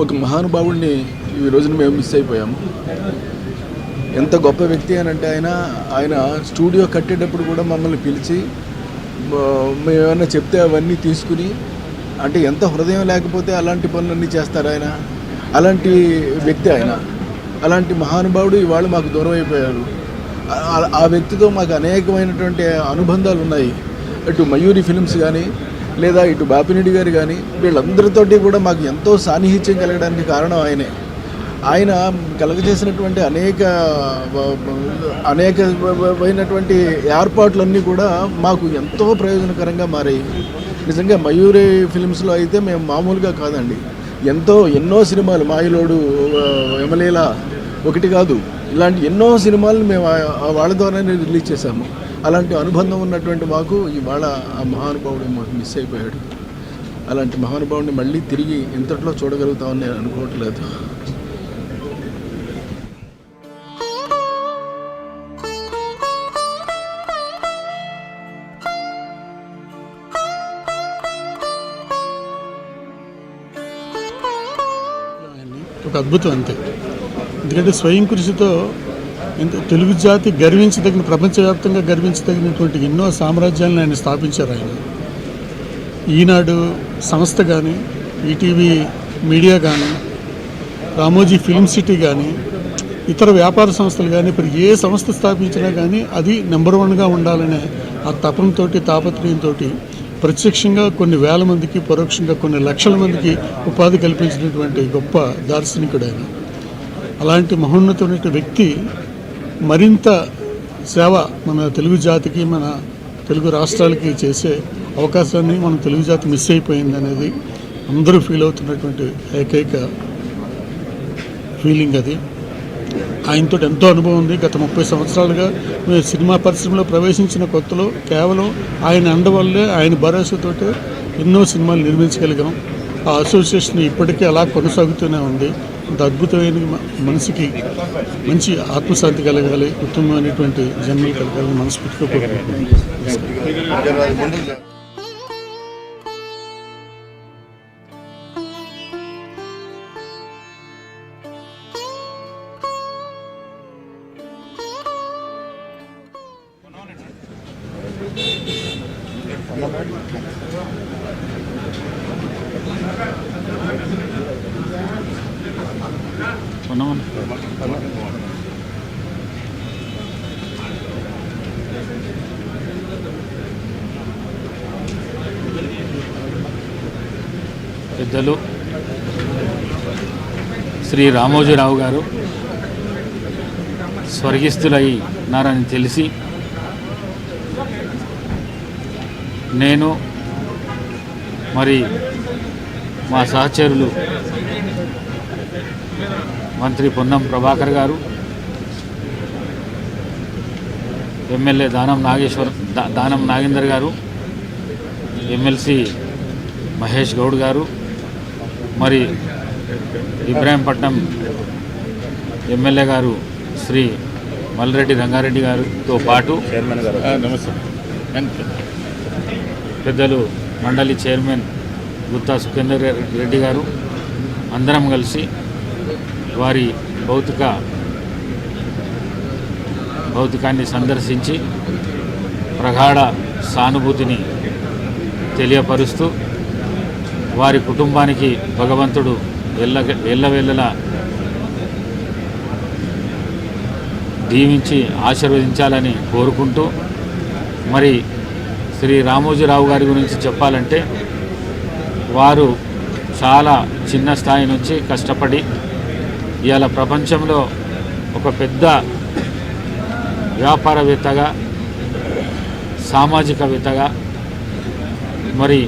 ఒక మహానుభావుడిని ఈ రోజున మేము మిస్ అయిపోయాము. ఎంత గొప్ప వ్యక్తి అని అంటే ఆయన ఆయన స్టూడియో కట్టేటప్పుడు కూడా మమ్మల్ని పిలిచి మేము ఏమైనా చెప్తే అవన్నీ తీసుకుని అంటే ఎంత హృదయం లేకపోతే అలాంటి పనులన్నీ చేస్తారు ఆయన. అలాంటి వ్యక్తి ఆయన. అలాంటి మహానుభావుడు ఇవాళ మాకు దూరం అయిపోయారు ఆ- వ్యక్తితో మాకు అనేకమైనటువంటి అనుబంధాలు ఉన్నాయి. అటు మయూరి ఫిల్మ్స్ కానీ లేదా ఇటు బాపిరెడ్డి గారు కానీ వీళ్ళందరితోటి కూడా మాకు ఎంతో సాన్నిహిత్యం కలగడానికి కారణం ఆయనే. ఆయన కలగజేసినటువంటి అనేక అనేకమైనటువంటి ఏర్పాట్లన్నీ కూడా మాకు ఎంతో ప్రయోజనకరంగా మారాయి. నిజంగా మయూరి ఫిలిమ్స్లో అయితే మేము మామూలుగా కాదండి. ఎంతో ఎన్నో సినిమాలు మాయలోడు ఆ, ఒకటి కాదు. ఇలాంటి ఎన్నో సినిమాలు మేము ఆ- వాళ్ళ ద్వారానే రిలీజ్ చేశాము. అలాంటి అనుబంధం ఉన్నటువంటి మాకు ఇవాళ ఆ మహానుభావుడు మాకు మిస్ అయిపోయాడు. అలాంటి మహానుభావుడిని మళ్ళీ తిరిగి ఇంతట్లో చూడగలుగుతామని నేను అనుకోవట్లేదు. ఒక అద్భుతం అంతే. ఎందుకంటే స్వయం కృషితో ఇంత తెలుగు జాతి గర్వించదగిన ప్రపంచవ్యాప్తంగా గర్వించదగినటువంటి ఎన్నో సామ్రాజ్యాలను ఆయన స్థాపించారు ఆయన. ఈనాడు సంస్థ కానీ ఈటీవీ మీడియా కానీ రామోజీ ఫిల్మ్ సిటీ కానీ ఇతర వ్యాపార సంస్థలు కానీ ఇప్పుడు ఏ సంస్థ స్థాపించినా కానీ అది నెంబర్ వన్గా ఉండాలనే ఆ తపంతో తాపత్రయంతో ప్రత్యక్షంగా కొన్ని వేల మందికి పరోక్షంగా కొన్ని లక్షల మందికి ఉపాధి కల్పించినటువంటి గొప్ప దార్శనికుడు ఆయన. అలాంటి మహోన్నతమైన వ్యక్తి మరింత సేవ మన తెలుగు జాతికి మన తెలుగు రాష్ట్రాలకి చేసే అవకాశాన్ని మన తెలుగు జాతి మిస్ అయిపోయింది అనేది అందరూ ఫీల్ అవుతున్నటువంటి ఏకైక ఫీలింగ్ అది. ఆయనతో ఎంతో అనుభవం ఉంది. గత ముప్పై సంవత్సరాలుగా మేము సినిమా పరిశ్రమలో ప్రవేశించిన కొత్తలో కేవలం ఆయన అండ వల్లే ఆయన భరోసాతోటే ఎన్నో సినిమాలు నిర్మించగలిగాం. ఆ అసోసియేషన్ ఇప్పటికీ అలా కొనసాగుతూనే ఉంది. అంత అద్భుతమైన మనసుకి మంచి ఆత్మశాంతి కలగాలి ఉత్తమమైనటువంటి జన్మలు కలగాలని మనస్ఫూర్తిగా కోరుకుంటున్నాను. పెద్దలు శ్రీ రామోజీరావు గారు స్వర్గస్థులైనారని తెలిసి నేను మరి మా సహచరులు మంత్రి పొన్నం ప్రభాకర్ గారు ఎమ్మెల్యే దానం నాగేశ్వర్ దా- దానం నాగేందర్ గారు ఎమ్మెల్సీ మహేష్ గౌడ్ గారు మరి ఇబ్రాహీంపట్నం ఎమ్మెల్యే గారు శ్రీ మల్రెడ్డి రంగారెడ్డి గారితో పాటు పెద్దలు మండలి చైర్మన్ గుత్తా సుఖేందర్ రెడ్డి గారు అందరం కలిసి వారి భౌతిక భౌతికాన్ని సందర్శించి ప్రగాఢ సానుభూతిని తెలియపరుస్తూ వారి కుటుంబానికి భగవంతుడు వెళ్ళ ఎల్లవెల్లలా దీవించి ఆశీర్వదించాలని కోరుకుంటూ మరి శ్రీ రామోజీరావు గారి గురించి చెప్పాలంటే వారు చాలా చిన్న స్థాయి నుంచి కష్టపడి ఇవాళ ప్రపంచంలో ఒక పెద్ద వ్యాపారవేత్తగా సామాజికవేత్తగా మరి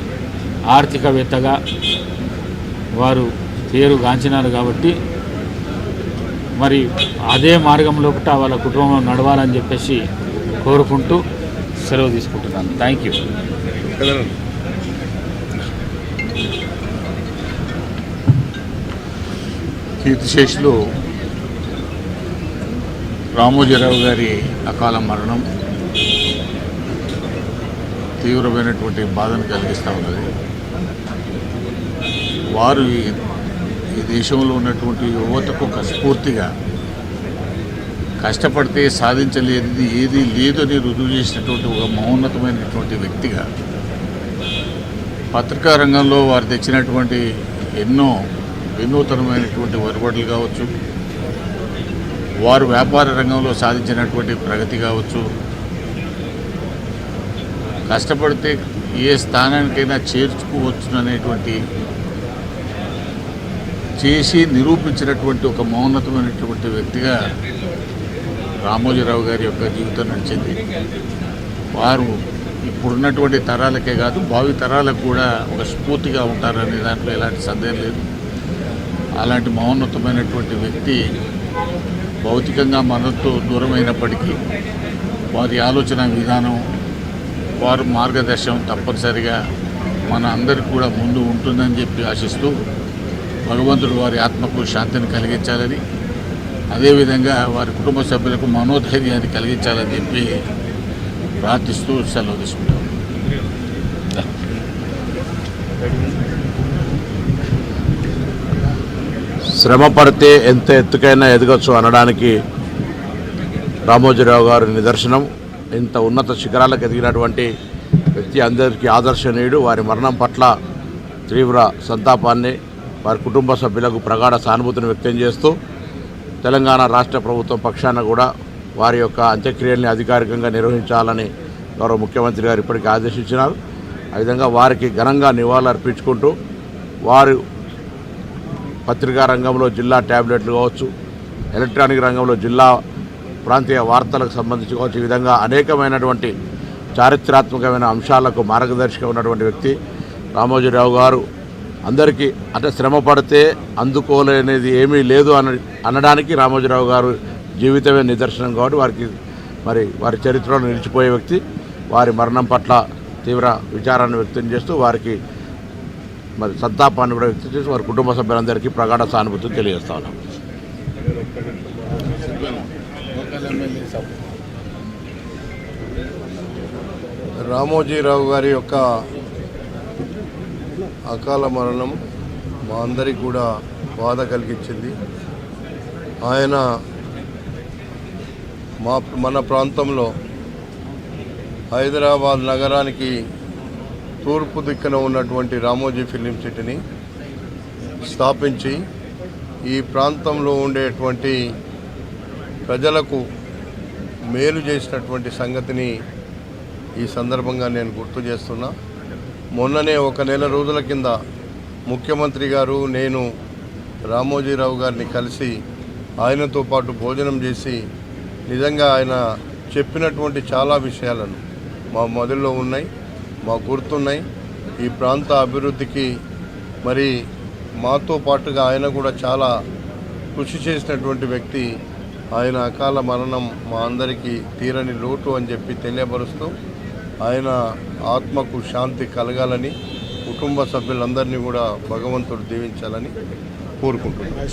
ఆర్థికవేత్తగా వారు పేరు గాంచినారు కాబట్టి మరి అదే మార్గంలో కూడా వాళ్ళ కుటుంబం నడవాలని చెప్పేసి కోరుకుంటూ సెలవు తీసుకుంటున్నాను. థ్యాంక్ యూ కీర్తిశేషులు రామోజీరావు గారి అకాల మరణం తీవ్రమైనటువంటి బాధను కలిగిస్తూ ఉన్నది. వారు ఈ దేశంలో ఉన్నటువంటి యువతకు ఒక స్ఫూర్తిగా కష్టపడితే సాధించలేనిది ఏది లేదని రుజువు చేసినటువంటి ఒక మౌన్నతమైనటువంటి వ్యక్తిగా పత్రికా రంగంలో వారు తెచ్చినటువంటి ఎన్నో వినూతనమైనటువంటి వరుబడులు కావచ్చు వారు వ్యాపార రంగంలో సాధించినటువంటి ప్రగతి కావచ్చు. కష్టపడితే ఏ స్థానానికైనా చేర్చుకోవచ్చు అనేటువంటి చేసి నిరూపించినటువంటి ఒక మౌన్నతమైనటువంటి వ్యక్తిగా రామోజీరావు గారి యొక్క జీవితం నడిచింది. వారు ఇప్పుడున్నటువంటి తరాలకే కాదు భావి తరాలకు కూడా ఒక స్ఫూర్తిగా ఉంటారనే దాంట్లో ఎలాంటి సందేహం లేదు. అలాంటి మౌన్నతమైనటువంటి వ్యక్తి భౌతికంగా మనతో దూరమైనప్పటికీ వారి ఆలోచన విధానం వారు మార్గదర్శనం తప్పనిసరిగా మన అందరికి కూడా ముందు ఉంటుందని చెప్పి ఆశిస్తూ భగవంతుడు వారి ఆత్మకు శాంతిని కలిగించాలని అదేవిధంగా వారి కుటుంబ సభ్యులకు మనోధైర్యాన్ని కలిగించాలని చెప్పి ప్రార్థిస్తూ సెలవు తీసుకుంటాం. శ్రమ పడితే ఎంత ఎత్తుకైనా ఎదగచ్చు అనడానికి రామోజీరావు గారు నిదర్శనం. ఇంత ఉన్నత శిఖరాలకు ఎదిగినటువంటి వ్యక్తి అందరికీ ఆదర్శనీయుడు. వారి మరణం పట్ల తీవ్ర సంతాపాన్ని వారి కుటుంబ సభ్యులకు ప్రగాఢ సానుభూతిని వ్యక్తం చేస్తూ తెలంగాణ రాష్ట్ర ప్రభుత్వం పక్షాన కూడా వారి యొక్క అంత్యక్రియల్ని అధికారికంగా నిర్వహించాలని గౌరవ ముఖ్యమంత్రి గారు ఇప్పటికీ ఆదేశించినారు. ఆ విధంగా వారికి ఘనంగా నివాళులర్పించుకుంటూ వారు పత్రికా రంగంలో జిల్లా ట్యాబ్లెట్లు కావచ్చు ఎలక్ట్రానిక్ రంగంలో జిల్లా ప్రాంతీయ వార్తలకు సంబంధించి కావచ్చు ఈ విధంగా అనేకమైనటువంటి చారిత్రాత్మకమైన అంశాలకు మార్గదర్శకం ఉన్నటువంటి వ్యక్తి రామోజీరావు గారు అందరికీ అంటే శ్రమ పడితే అందుకోలేనిది ఏమీ లేదు అన అనడానికి రామోజీరావు గారు జీవితమే నిదర్శనం కాబట్టి వారికి మరి వారి చరిత్రలో నిలిచిపోయే వ్యక్తి. వారి మరణం పట్ల తీవ్ర విచారాన్ని వ్యక్తం చేస్తూ వారికి మరి సంతాపాన్ని కూడా వ్యక్తం చేసి వారి కుటుంబ సభ్యులందరికీ ప్రగాఢ సానుభూతిని తెలియజేస్తా ఉన్నాం. రామోజీరావు గారి యొక్క అకాల మరణం మా అందరికి కూడా బాధ కలిగించింది. ఆయన మా మన ప్రాంతంలో హైదరాబాద్ నగరానికి తూర్పు దిక్కున ఉన్నటువంటి రామోజీ ఫిలిం సిటీని స్థాపించి ఈ ప్రాంతంలో ఉండేటువంటి ప్రజలకు మేలు చేసినటువంటి సంగతిని ఈ సందర్భంగా నేను గుర్తు చేస్తున్నా. మొన్ననే ఒక నెల రోజుల కింద ముఖ్యమంత్రి గారు నేను రామోజీరావు గారిని కలిసి ఆయనతో పాటు భోజనం చేసి నిజంగా ఆయన చెప్పినటువంటి చాలా విషయాలను మా మొదల్లో ఉన్నాయి మా గుర్తున్నాయి. ఈ ప్రాంత అభివృద్ధికి మరి మాతో పాటుగా ఆయన కూడా చాలా కృషి చేసినటువంటి వ్యక్తి. ఆయన అకాల మరణం మా అందరికీ తీరని లోటు అని చెప్పి తెలియపరుస్తూ ఆయన ఆత్మకు శాంతి కలగాలని కుటుంబ సభ్యులందరినీ కూడా భగవంతుడు దీవించాలని కోరుకుంటున్నాను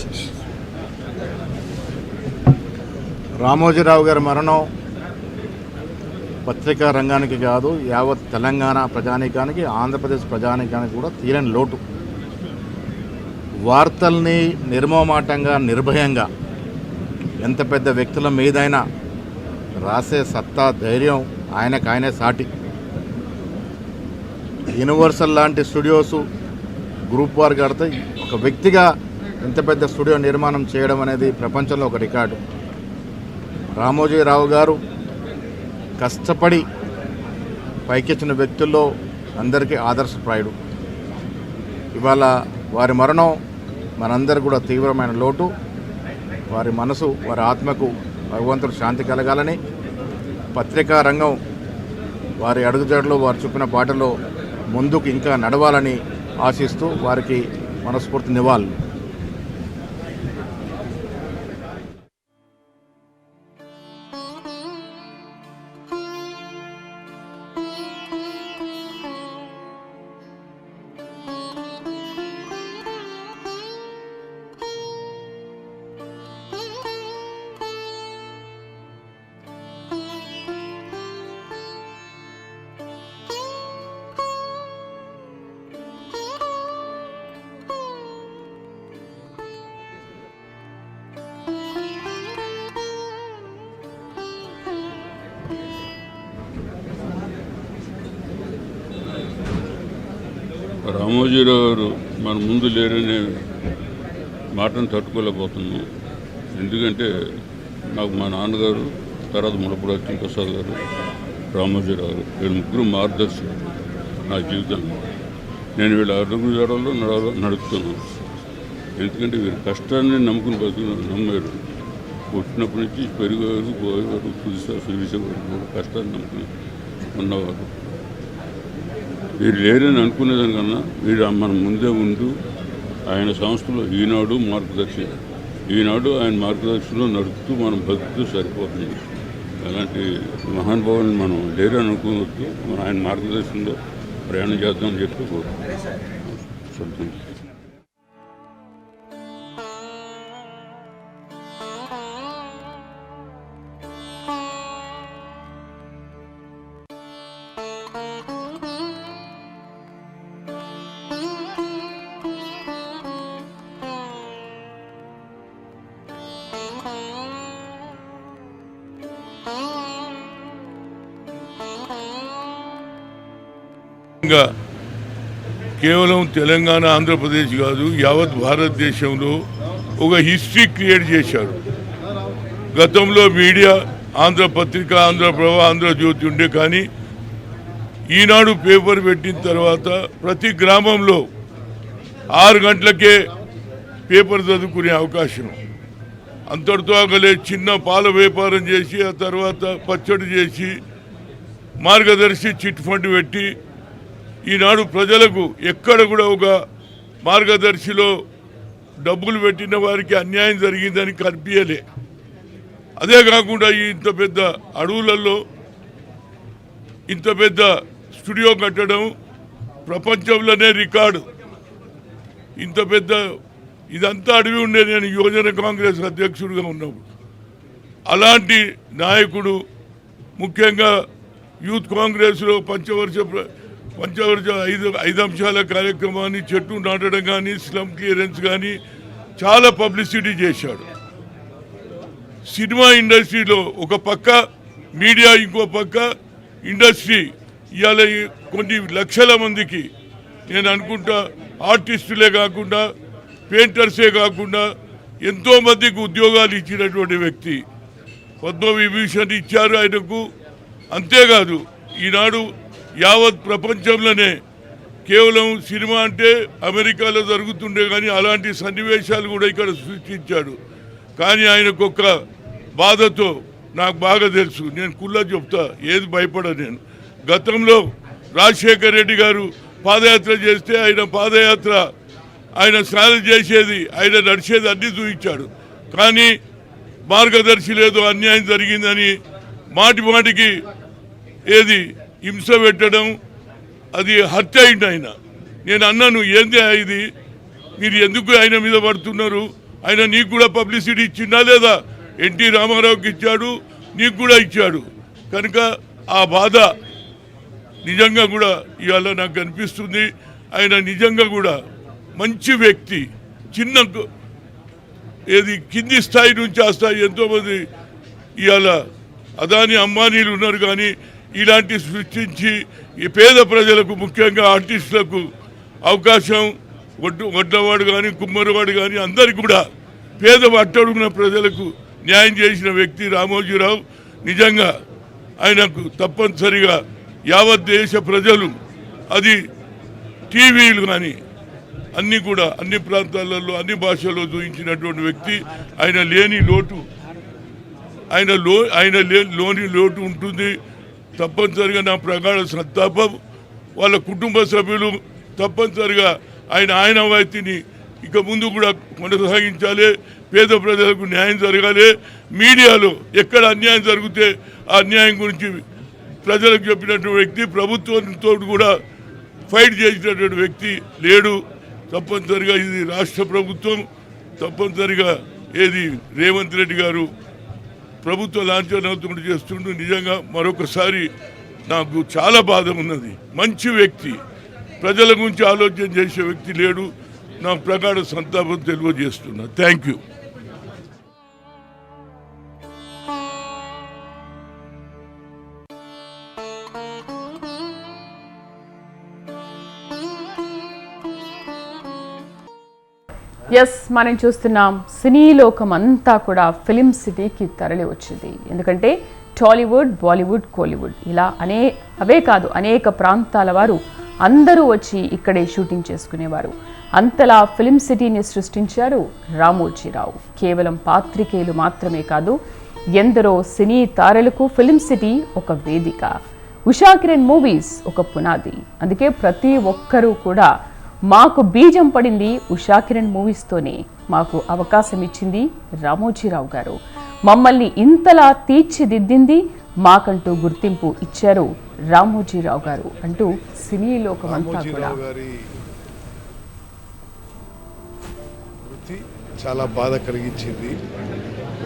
రామోజీరావు గారి మరణం పత్రికా రంగానికి కాదు యావత్ తెలంగాణ ప్రజానీకానికి ఆంధ్రప్రదేశ్ ప్రజానీకానికి కూడా తీరని లోటు. వార్తల్ని నిర్మోమాటంగా నిర్భయంగా ఎంత పెద్ద వ్యక్తుల మీదైనా రాసే సత్తా ధైర్యం ఆయనకు ఆయనే సాటి. యూనివర్సల్ లాంటి స్టూడియోస్ గ్రూప్ వారు కడితే ఒక వ్యక్తిగా ఇంత పెద్ద స్టూడియో నిర్మాణం చేయడం అనేది ప్రపంచంలో ఒక రికార్డు. రామోజీరావు గారు కష్టపడి పైకెచ్చిన వ్యక్తుల్లో అందరికీ ఆదర్శప్రాయుడు. ఇవాళ వారి మరణం మనందరు కూడా తీవ్రమైన లోటు. వారి మనసు వారి ఆత్మకు భగవంతుడు శాంతి కలగాలని పత్రికా రంగం వారి అడుగుజాడలో వారు చూపిన బాటలో ముందుకు ఇంకా నడవాలని ఆశిస్తూ వారికి మనస్ఫూర్తి నివాళులు. రామోజీరావు గారు మన ముందు లేరనే మాటను తట్టుకోలేకపోతున్నాం. ఎందుకంటే నాకు మా నాన్నగారు తర్వాత ముడపూడి అచ్చిన ప్రసాద్ గారు రామోజీరావు గారు వీళ్ళు ముగ్గురు మార్గదర్శకులు నా జీవితంలో. నేను వీళ్ళ అడుగు జడల్లో నడవ నడుపుతున్నాను. ఎందుకంటే వీరు కష్టాన్ని నమ్ముకుని బతుకు నమ్మారు. పుట్టినప్పటి నుంచి పెరిగారు పోయేవారు పులిసా సురిసేవారు కూడా కష్టాన్ని నమ్ముకుని ఉన్నవారు. వీరు లేరని అనుకునేదానికన్నా వీరు మన ముందే ఉంటూ ఆయన సంస్థలో ఈనాడు మార్గదర్శి. ఈనాడు ఆయన మార్గదర్శిలో నడుపుతూ మనం బతుకుతూ సరిపోతుంది. అలాంటి మహానుభావుని మనం లేరని అనుకోవద్దు. మనం ఆయన మార్గదర్శనంలో ప్రయాణం చేద్దామని చెప్పి కోరుకుంటున్నాం. సంతోషం. కేవలం తెలంగాణ ఆంధ్రప్రదేశ్ కాదు యావత్ భారతదేశంలో ఒక హిస్టరీ క్రియేట్ చేశారు గతంలో మీడియా ఆంధ్రపత్రిక ఆంధ్రప్రభ ఆంధ్రజ్యోతి ఉండే కానీ ఈనాడు పేపర్ పెట్టిన తర్వాత ప్రతి గ్రామంలో ఆరు గంటలకే పేపర్ చదువుకునే అవకాశం అంతటితో ఆగలే చిన్న పాల వ్యాపారం చేసి ఆ తర్వాత పచ్చడి చేసి మార్గదర్శి చిట్ ఫండ్ పెట్టి ఈనాడు ప్రజలకు ఎక్కడ కూడా ఒక మార్గదర్శిలో డబ్బులు పెట్టిన వారికి అన్యాయం జరిగిందని కనిపించలే అదే కాకుండా ఈ ఇంత పెద్ద అడవులలో ఇంత పెద్ద స్టూడియో కట్టడం ప్రపంచంలోనే రికార్డు. ఇంత పెద్ద ఇదంతా అడవి ఉండే నేను యువజన కాంగ్రెస్ అధ్యక్షుడిగా ఉన్నప్పుడు. అలాంటి నాయకుడు ముఖ్యంగా యూత్ కాంగ్రెస్లో పంచవర్ష ప్ర- పంచవర్ష ఐదు ఐదు అంశాల కార్యక్రమాన్ని చెట్టు నాటడం కానీ స్లమ్ క్లియరెన్స్ కానీ చాలా పబ్లిసిటీ చేశాడు. సినిమా ఇండస్ట్రీలో ఒక పక్క మీడియా ఇంకో పక్క ఇండస్ట్రీ ఇవాళ కొన్ని లక్షల మందికి నేను అనుకుంటా ఆర్టిస్టులే కాకుండా పెయింటర్సే కాకుండా ఎంతోమందికి ఉద్యోగాలు ఇచ్చినటువంటి వ్యక్తి పద్మవిభూషణ్ ఇచ్చారు ఆయనకు. అంతేకాదు ఈనాడు యావత్ ప్రపంచంలోనే కేవలం సినిమా అంటే అమెరికాలో జరుగుతుండే కానీ అలాంటి సన్నివేశాలు కూడా ఇక్కడ సృష్టించాడు. కానీ ఆయనకు ఒక బాధతో నాకు బాగా తెలుసు. నేను కుల్ల చెప్తా ఏది భయపడ నేను. గతంలో రాజశేఖర్ రెడ్డి గారు పాదయాత్ర చేస్తే ఆయన పాదయాత్ర ఆయన స్నానం చేసేది ఆయన నడిచేది అన్ని చూపించాడు కానీ మార్గదర్శి లేదు అన్యాయం జరిగిందని మాటి మాటికి ఏది హింస పెట్టడం అది హత్య అయింది ఆయన. నేను అన్నాను ఏంది ఇది? మీరు ఎందుకు ఆయన మీద పడుతున్నారు? ఆయన నీకు కూడా పబ్లిసిటీ ఇచ్చిందా లేదా? ఎన్టీ రామారావుకి ఇచ్చాడు నీకు కూడా ఇచ్చాడు. కనుక ఆ బాధ నిజంగా కూడా ఇవాళ నాకు కనిపిస్తుంది. ఆయన నిజంగా కూడా మంచి వ్యక్తి. చిన్న ఏది కింది స్థాయి నుంచి ఆ స్థాయి ఎంతోమంది ఇవాళ అదాని అంబానీలు ఉన్నారు కానీ ఇలాంటి సృష్టించి ఈ పేద ప్రజలకు ముఖ్యంగా ఆర్టిస్టులకు అవకాశం వడ్డు వడ్డవాడు కానీ కుమ్మరివాడు కానీ అందరికి కూడా పేద అట్టడుగున ప్రజలకు న్యాయం చేసిన వ్యక్తి రామోజీరావు. నిజంగా ఆయనకు తప్పనిసరిగా యావత్ దేశ ప్రజలు అది టీవీలు కానీ అన్నీ కూడా అన్ని ప్రాంతాలలో అన్ని భాషల్లో చూపించినటువంటి వ్యక్తి. ఆయన లేని లోటు ఆయన లో ఆయన లే లోని లోటు ఉంటుంది. తప్పనిసరిగా నా ప్రగాఢ సంతాపం వాళ్ళ కుటుంబ సభ్యులు తప్పనిసరిగా ఆయన ఆయన వైద్యుని ఇక ముందు కూడా కొనసాగించాలి. పేద ప్రజలకు న్యాయం జరగాలి. మీడియాలో ఎక్కడ అన్యాయం జరిగితే ఆ అన్యాయం గురించి ప్రజలకు చెప్పినటువంటి వ్యక్తి ప్రభుత్వంతో కూడా ఫైట్ చేసినటువంటి వ్యక్తి లేడు. తప్పనిసరిగా ఇది రాష్ట్ర ప్రభుత్వం. తప్పనిసరిగా ఏది రేవంత్ రెడ్డి గారు ప్రభుత్వ లాంఛనవుతూ చేస్తుండు. నిజంగా మరొకసారి నాకు చాలా బాధ ఉన్నది. మంచి వ్యక్తి ప్రజల గురించి ఆలోచన చేసే వ్యక్తి లేడు. నా ప్రకారం సంతాపం తెలియజేస్తున్నా. థ్యాంక్ యూ ఎస్ మనం చూస్తున్నాం సినీ లోకం అంతా కూడా ఫిలిం సిటీకి తరలి వచ్చింది. ఎందుకంటే టాలీవుడ్ బాలీవుడ్ కోలీవుడ్ ఇలా అనే అవే కాదు అనేక ప్రాంతాల వారు అందరూ వచ్చి ఇక్కడే షూటింగ్ చేసుకునేవారు. అంతలా ఫిలిం సిటీని సృష్టించారు రామోజీరావు. కేవలం పాత్రికేయులు మాత్రమే కాదు ఎందరో సినీ తారలకు ఫిలిం సిటీ ఒక వేదిక. ఉషా కిరణ్ మూవీస్ ఒక పునాది. అందుకే ప్రతి ఒక్కరూ కూడా మాకు బీజం పడింది ఉషా కిరణ్ మూవీస్తోనే మాకు అవకాశం ఇచ్చింది రామోజీరావు గారు. మమ్మల్ని ఇంతలా తీర్చిదిద్దింది మాకంటూ గుర్తింపు ఇచ్చారు రామోజీరావు గారు అంటూ సినీ లోకమంతా కూడా. చాలా బాధ కలిగించింది.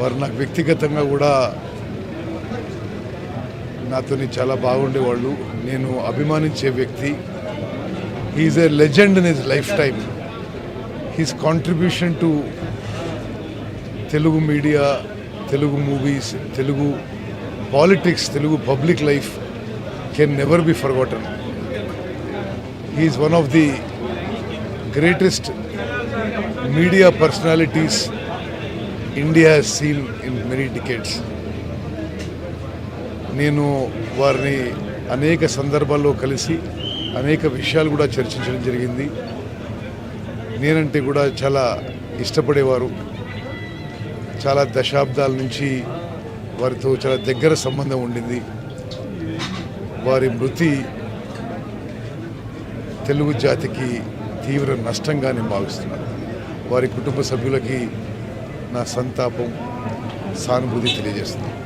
వారు నాకు వ్యక్తిగతంగా కూడా నాతోని చాలా బాగుండేవాళ్ళు. నేను అభిమానించే వ్యక్తి. He is a legend in his life time his contribution to Telugu media Telugu movies Telugu politics Telugu public life can never be forgotten He is one of the greatest media personalities India has seen in నేను వారిని అనేక సందర్భాల్లో కలిసి అనేక విషయాలు కూడా చర్చించడం జరిగింది. నేనంటే కూడా చాలా ఇష్టపడేవారు. చాలా దశాబ్దాల నుంచి వారితో చాలా దగ్గర సంబంధం ఉండింది. వారి మృతి తెలుగు జాతికి తీవ్ర నష్టంగా నేను భావిస్తున్నాను వారి కుటుంబ సభ్యులకి నా సంతాపం సానుభూతి తెలియజేస్తున్నాను.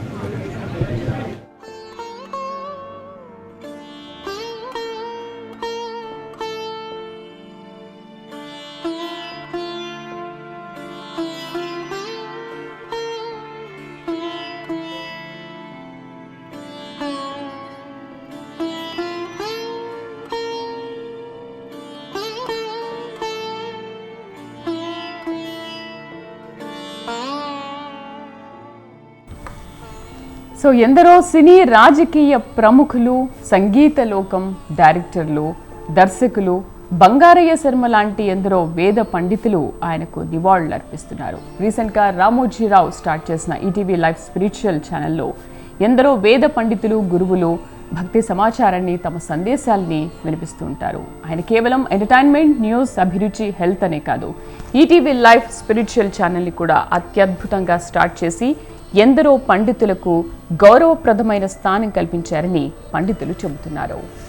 సో ఎందరో సినీ రాజకీయ ప్రముఖులు సంగీత లోకం డైరెక్టర్లు దర్శకులు బంగారయ్య శర్మ లాంటి ఎందరో వేద పండితులు ఆయనకు నివాళులు అర్పిస్తున్నారు. రీసెంట్గా రామోజీరావు స్టార్ట్ చేసిన ఈటీవీ లైఫ్ స్పిరిచువల్ ఛానల్లో ఎందరో వేద పండితులు గురువులు భక్తి సమాచారాన్ని తమ సందేశాల్ని వినిపిస్తూ ఉంటారు. ఆయన కేవలం ఎంటర్టైన్మెంట్ న్యూస్ అభిరుచి హెల్త్ అనే కాదు ఈటీవీ లైఫ్ స్పిరిచువల్ ఛానల్ని కూడా అత్యద్భుతంగా స్టార్ట్ చేసి ఎందరో పండితులకు గౌరవప్రదమైన స్థానం కల్పించారని పండితులు చెబుతున్నారు.